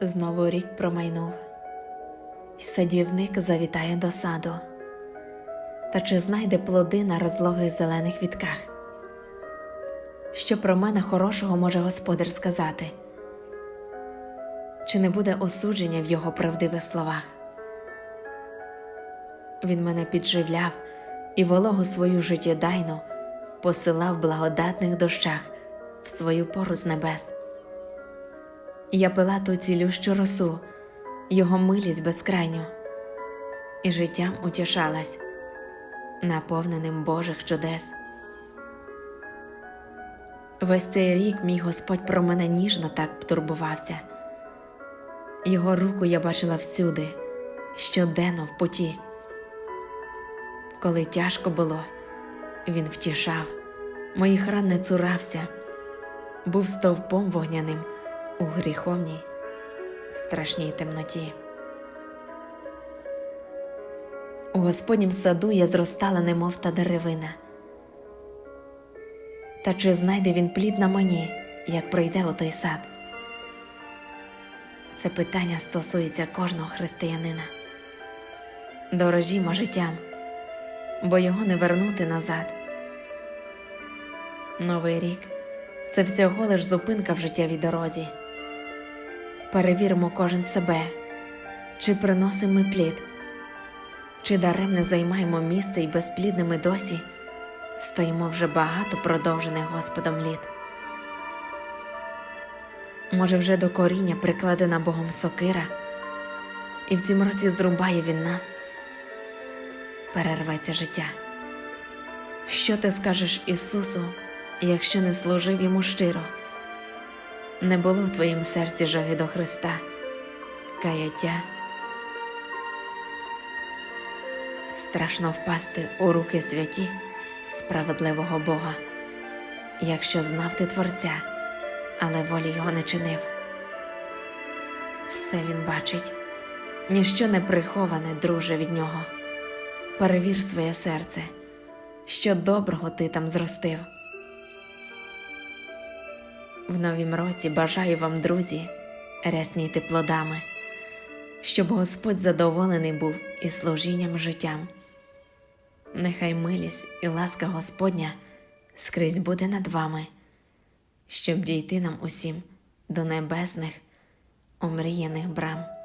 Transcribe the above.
Знову рік промайнув, й садівник завітає до саду. Та чи знайде плоди на розлогих зелених вітках? Що про мене хорошого може господар сказати? Чи не буде осудження в його правдивих словах? Він мене підживляв і вологу свою життєдайну посилав в благодатних дощах в свою пору з небес. Я пила ту цілющу росу, його милість безкрайню, і життям утішалась, наповненим Божих чудес. Весь цей рік мій Господь про мене ніжно так турбувався. Його руку я бачила всюди, щоденно в путі. Коли тяжко було, він втішав, моїх ран не цурався, був стовпом вогняним у гріховній, страшній темноті. У Господнім саду я зростала, немов та деревина. Та чи знайде він плід на мені, як прийде у той сад? Це питання стосується кожного християнина. Дорожімо життям, бо його не вернути назад. Новий рік це всього лиш зупинка в життєвій дорозі. Перевіримо кожен себе, чи приносимо ми плід, чи даремне займаємо місце і безплідними досі стоїмо вже багато продовжених Господом літ. Може, вже до коріння прикладена Богом сокира, і в цім році зрубає він нас, перерветься життя. Що ти скажеш Ісусу, якщо не служив йому щиро? Не було в твоїм серці жаги до Христа, каяття. Страшно впасти у руки святі справедливого Бога, якщо знав ти Творця, але волі його не чинив. Все він бачить, ніщо не приховане, друже, від нього. Перевір своє серце, що доброго ти там зростив. В новім році бажаю вам, друзі, рясніти плодами, щоб Господь задоволений був і служінням життям. Нехай милість і ласка Господня скрізь буде над вами, щоб дійти нам усім до небесних омріяних брам.